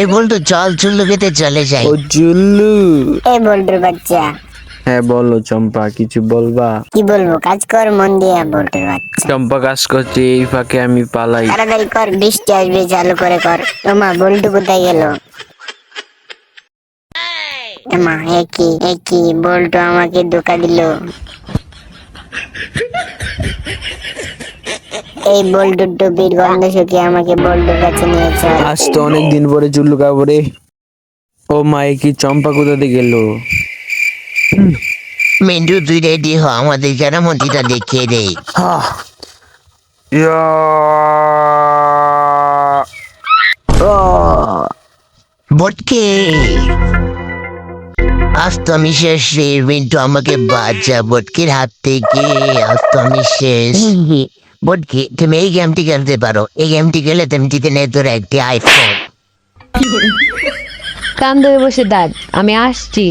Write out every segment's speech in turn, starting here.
এই বলতো চল চুল্লু খেতে চলে যাই। ও জুল্লু এই বল্টুর বাচ্চা। হ্যাঁ বলো চম্পা কিছু বলবা? কি বলব? কাজ কর মন দিয়ে বল্টুর বাচ্চা। চম্পা কাজ করছে এই ফাঁকে আমি পালাই। তাড়াতাড়ি কর বৃষ্টি আসবে চালু করে কর। তোমা বল্টু কোথায় গেল? মা একই একই বল্টু আমাকে ধোকা দিল। এই বল্টুর টুপির গন্ধ শুকিয়ে আমাকে বল্টুর কাছে নিয়ে চল। আজ তো অনেক দিন পরে চুল্লু কাপড়ে। ও মায়ে কি চম্পা কোথাতে গেল মিন্টু তুই রেডি হ আমাদের কেরামতিটা দেখিয়ে দে। বটকে। আজ তো আমি শেষ রে মিন্টু আমাকে বাঁচা বটকের হাত থেকে। আজ তো আমি শেষ। বটকে তুমি এই গেমটি খেলতে পারো। এই গেমটি খেলে তুমি জিতে নেই তোর একটি আইফোন কান ধরে বসে দাঁত আমি আসছি।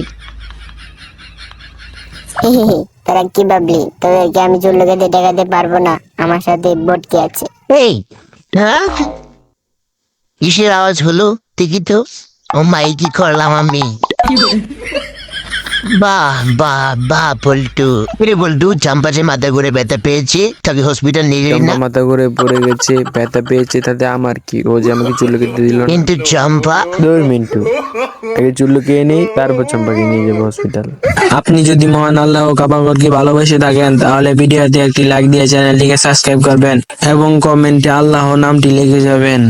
তোরা কি ভাবলি? তোদেরকে আমি চুল্লুকে দেখাতে পারব না। আমার সাথে বটকি আছে। এই হ্যাঁ? কিসের আওয়াজ হলো? তো। ও মাই কি করলাম আমি? বাহ বাহ বাহ পল্টু। রে বল্টু চাম্পাচে মাথা ঘুরে ব্যথা পেয়েছে তাকে হসপিটাল নিয়ে চম্পা না। মাথা করে পড়ে গেছে ব্যথা পেয়েছে তাতে আমার কি? ও যে আমাকে চুল্লু কেটে দিল না। কিন্তু চম্পা দৌড় মিন্টু আগে চুল্লু খেয়ে নেই তারপর চম্পাকে নিয়ে যাব হসপিটাল আপনি যদি মহান আল্লাহ ও কাবাগতকে ভালোবেসে থাকেন তাহলে ভিডিওতে একটি লাইক দিয়ে চ্যানেলটিকে সাবস্ক্রাইব করবেন এবং কমেন্টে আল্লাহ নামটি লিখে যাবেন।